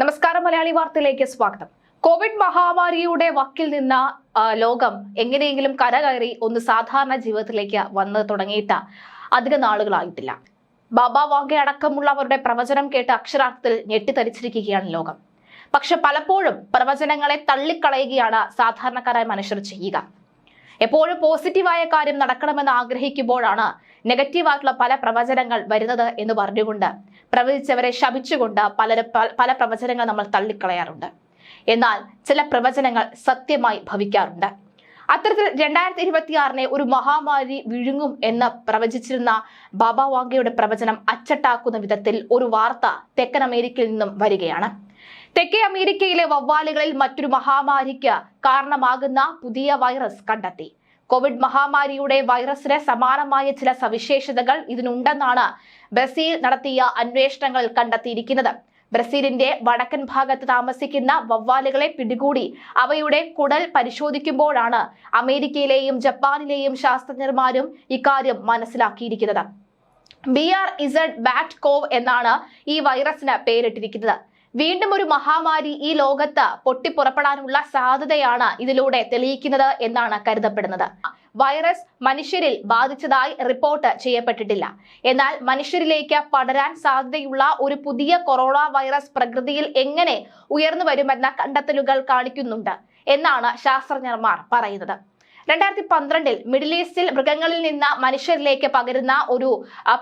നമസ്കാരം മലയാളി വാർത്തയിലേക്ക് സ്വാഗതം. കോവിഡ് മഹാമാരിയുടെ വക്കിൽ നിന്ന ലോകം എങ്ങനെയെങ്കിലും കരകയറി ഒന്ന് സാധാരണ ജീവിതത്തിലേക്ക് വന്ന് തുടങ്ങിയിട്ട് അധിക നാളുകളായിട്ടില്ല. ബാബ വാങ്കെ അടക്കമുള്ളവരുടെ പ്രവചനം കേട്ട് അക്ഷരാർത്ഥത്തിൽ ഞെട്ടിത്തരിച്ചിരിക്കുകയാണ് ലോകം. പക്ഷെ പലപ്പോഴും പ്രവചനങ്ങളെ തള്ളിക്കളയുകയാണ് സാധാരണക്കാരായ മനുഷ്യർ ചെയ്യുക. എപ്പോഴും പോസിറ്റീവായ കാര്യം നടക്കണമെന്ന് ആഗ്രഹിക്കുമ്പോഴാണ് നെഗറ്റീവായിട്ടുള്ള പല പ്രവചനങ്ങൾ വരുന്നത് എന്ന് പറഞ്ഞുകൊണ്ട് പ്രവചിച്ചവരെ ശപിച്ചുകൊണ്ട് പലരും പല- പ്രവചനങ്ങൾ നമ്മൾ തള്ളിക്കളയാറുണ്ട്. എന്നാൽ ചില പ്രവചനങ്ങൾ സത്യമായി ഭവിക്കാറുണ്ട്. അത്തരത്തിൽ രണ്ടായിരത്തി ഇരുപത്തിയാറിനെ ഒരു മഹാമാരി വിഴുങ്ങും എന്ന് പ്രവചിച്ചിരുന്ന ബാബ വാങ്കയുടെ പ്രവചനം അച്ചട്ടാക്കുന്ന വിധത്തിൽ ഒരു വാർത്ത തെക്കൻ അമേരിക്കയിൽ നിന്നും വരികയാണ്. തെക്കേ അമേരിക്കയിലെ വവ്വാലുകളിൽ മറ്റൊരു മഹാമാരിക്ക് കാരണമാകുന്ന പുതിയ വൈറസ് കണ്ടെത്തി. കോവിഡ് മഹാമാരിയുടെ വൈറസിന് സമാനമായ ചില സവിശേഷതകൾ ഇതിനുണ്ടെന്നാണ് ബ്രസീൽ നടത്തിയ അന്വേഷണങ്ങൾ കണ്ടെത്തിയിരിക്കുന്നത്. ബ്രസീലിന്റെ വടക്കൻ ഭാഗത്ത് താമസിക്കുന്ന വവ്വാലുകളെ പിടികൂടി അവയുടെ കുടൽ പരിശോധിക്കുമ്പോഴാണ് അമേരിക്കയിലെയും ജപ്പാനിലെയും ശാസ്ത്രജ്ഞന്മാരും ഇക്കാര്യം മനസ്സിലാക്കിയിരിക്കുന്നത്. B R Z bat cov എന്നാണ് ഈ വൈറസിന് പേരിട്ടിരിക്കുന്നത്. വീണ്ടും ഒരു മഹാമാരി ഈ ലോകത്ത് പൊട്ടിപ്പുറപ്പെടാനുള്ള സാധ്യതയാണ് ഇതിലൂടെ തെളിയിക്കുന്നത് എന്നാണ് കരുതപ്പെടുന്നത്. വൈറസ് മനുഷ്യരിൽ ബാധിച്ചതായി റിപ്പോർട്ട് ചെയ്യപ്പെട്ടിട്ടില്ല. എന്നാൽ മനുഷ്യരിലേക്ക് പടരാൻ സാധ്യതയുള്ള ഒരു പുതിയ കൊറോണ വൈറസ് പ്രകൃതിയിൽ എങ്ങനെ ഉയർന്നു വരുമെന്ന കണ്ടെത്തലുകൾ കാണിക്കുന്നുണ്ട് എന്നാണ് ശാസ്ത്രജ്ഞർമാർ പറയുന്നത്. രണ്ടായിരത്തി പന്ത്രണ്ടിൽ മിഡിൽ ഈസ്റ്റിൽ മൃഗങ്ങളിൽ നിന്ന് മനുഷ്യരിലേക്ക് പകരുന്ന ഒരു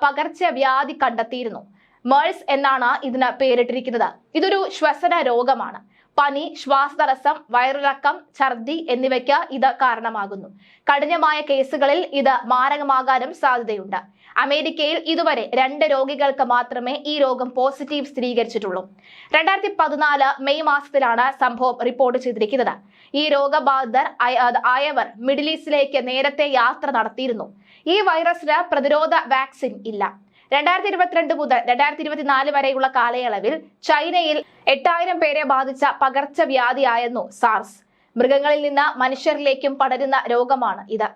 പകർച്ചവ്യാധി കണ്ടെത്തിയിരുന്നു. മേഴ്സ് എന്നാണ് ഇതിന് പേരിട്ടിരിക്കുന്നത്. ഇതൊരു ശ്വസന രോഗമാണ്. പനി ശ്വാസതടസ്സം വയറിളക്കം ഛർദി എന്നിവയ്ക്ക് ഇത് കാരണമാകുന്നു. കഠിനമായ കേസുകളിൽ ഇത് മാരകമാകാനും സാധ്യതയുണ്ട്. അമേരിക്കയിൽ ഇതുവരെ രണ്ട് രോഗികൾക്ക് മാത്രമേ ഈ രോഗം പോസിറ്റീവ് സ്ഥിരീകരിച്ചിട്ടുള്ളൂ. രണ്ടായിരത്തി പതിനാല് മെയ് മാസത്തിലാണ് സംഭവം റിപ്പോർട്ട് ചെയ്തിരിക്കുന്നത്. ഈ രോഗബാധിതർ ആയ- ആയവർ മിഡിൽ ഈസ്റ്റിലേക്ക് നേരത്തെ യാത്ര നടത്തിയിരുന്നു. ഈ വൈറസിന് പ്രതിരോധ വാക്സിൻ ഇല്ല. രണ്ടായിരത്തി ഇരുപത്തിരണ്ട് മുതൽ രണ്ടായിരത്തി ഇരുപത്തിനാല് വരെയുള്ള കാലയളവിൽ ചൈനയിൽ എട്ടായിരം പേരെ ബാധിച്ച പകർച്ചവ്യാധിയായിരുന്നു സാർസ്. മൃഗങ്ങളിൽ നിന്ന് മനുഷ്യരിലേക്കും പടരുന്ന രോഗമാണ് ഇത്.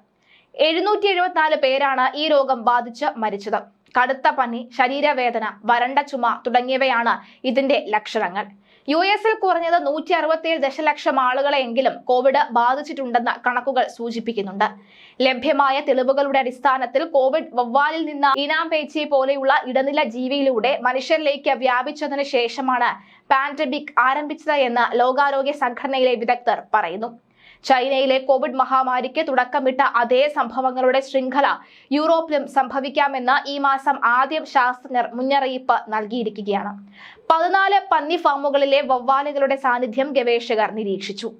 എഴുന്നൂറ്റി എഴുപത്തിനാല് പേരാണ് ഈ രോഗം ബാധിച്ച് മരിച്ചത്. കടുത്ത പനി ശരീരവേദന വരണ്ട ചുമ തുടങ്ങിയവയാണ് ഇതിന്റെ ലക്ഷണങ്ങൾ. യു എസിൽ കുറഞ്ഞത് നൂറ്റി അറുപത്തിയേഴ് ദശലക്ഷം ആളുകളെയെങ്കിലും കോവിഡ് ബാധിച്ചിട്ടുണ്ടെന്ന് കണക്കുകൾ സൂചിപ്പിക്കുന്നുണ്ട്. ലഭ്യമായ തെളിവുകളുടെ അടിസ്ഥാനത്തിൽ കോവിഡ് വവ്വാലിൽ നിന്ന് ഇനാം പേച്ചി പോലെയുള്ള ഇടനില ജീവിയിലൂടെ മനുഷ്യരിലേക്ക് വ്യാപിച്ചതിന് ശേഷമാണ് പാൻഡമിക് ആരംഭിച്ചത് എന്ന് ലോകാരോഗ്യ സംഘടനയിലെ വിദഗ്ധർ പറയുന്നു. ചൈനയിലെ കോവിഡ് മഹാമാരിക്ക് തുടക്കമിട്ട അതേ സംഭവങ്ങളുടെ ശൃംഖല യൂറോപ്പിലും സംഭവിക്കാമെന്ന് ഈ മാസം ആദ്യം ശാസ്ത്രജ്ഞർ മുന്നറിയിപ്പ് നൽകിയിരിക്കുകയാണ്. പതിനാല് പന്നി ഫാമുകളിലെ വവ്വാലുകളുടെ സാന്നിധ്യം ഗവേഷകർ നിരീക്ഷിച്ചു.